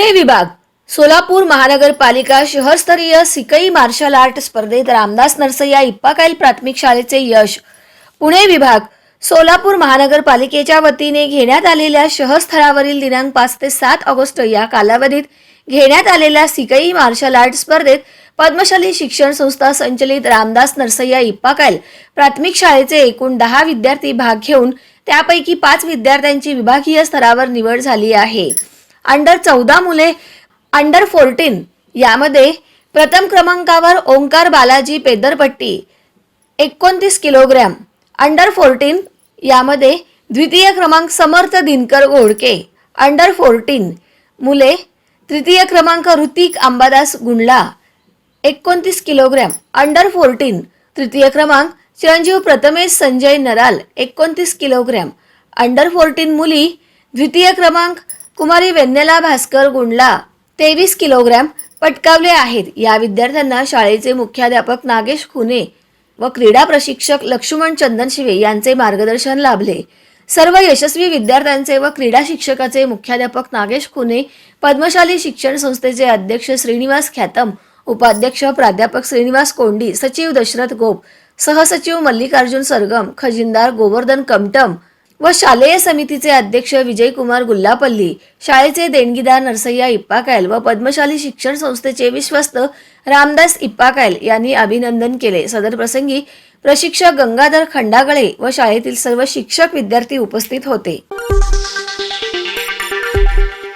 पुणे विभाग सोलापूर महानगरपालिका शहरस्तरीय सिकई marshal art स्पर्धेत रामदास नरसय्या इप्पाकाईल प्राथमिक शाळेचे यश. पुणे विभाग सोलापूर महानगरपालिकेच्या वतीने घेण्यात आलेल्या शहरस्थळावरील दिनांक पाच ते सात ऑगस्ट या कालावधीत घेण्यात आलेल्या सिकई मार्शल आर्ट स्पर्धेत पद्मशाली शिक्षण संस्था संचलित रामदास नरसय्या इप्पाकायल प्राथमिक शाळेचे एकूण दहा विद्यार्थी भाग घेऊन त्यापैकी पाच विद्यार्थ्यांची विभागीय स्तरावर निवड झाली आहे. अंडर चौदा मुले अंडर फोर्टीन यामध्ये प्रथम क्रमांकावर ओंकार बालाजी पेदरपट्टी एकोणतीस किलोग्रॅम. अंडर फोर्टीन यामध्ये द्वितीय क्रमांक समर्थ दिनकर घोडके अंडर फोर्टीन मुले तृतीय क्रमांक ऋतिक अंबादास गुंडला. एकोणतीस किलोग्रॅम. अंडर फोर्टीन तृतीय क्रमांक चिरंजीव प्रथमेश संजय नराल. एकोणतीस किलोग्रॅम. अंडर फोर्टीन मुली द्वितीय क्रमांक कुमारी वेन्नेला भास्कर गुंडला तेवीस किलोग्रॅम पटकावले आहेत. या विद्यार्थ्यांना शाळेचे मुख्याध्यापक नागेश खुने व क्रीडा प्रशिक्षक लक्ष्मण चंदन शिवे यांचे मार्गदर्शन लाभले. सर्व यशस्वी विद्यार्थ्यांचे व क्रीडा शिक्षकाचे मुख्याध्यापक नागेश खुने पद्मशाली शिक्षण संस्थेचे अध्यक्ष श्रीनिवास ख्यातम उपाध्यक्ष प्राध्यापक श्रीनिवास कोंडी सचिव दशरथ गोप सहसचिव मल्लिकार्जुन सरगम खजिनदार गोवर्धन कमटम व शालेय समितीचे अध्यक्ष विजयकुमार गुल्लापल्ली शाळेचे देणगीदार नरसय्या इप्पाकायल व पद्मशाली शिक्षण संस्थेचे विश्वस्त रामदास इप्पाकायल यांनी अभिनंदन केले. सदर प्रसंगी प्रशिक्षक गंगाधर खंडागळे व शाळेतील सर्व शिक्षक विद्यार्थी उपस्थित होते.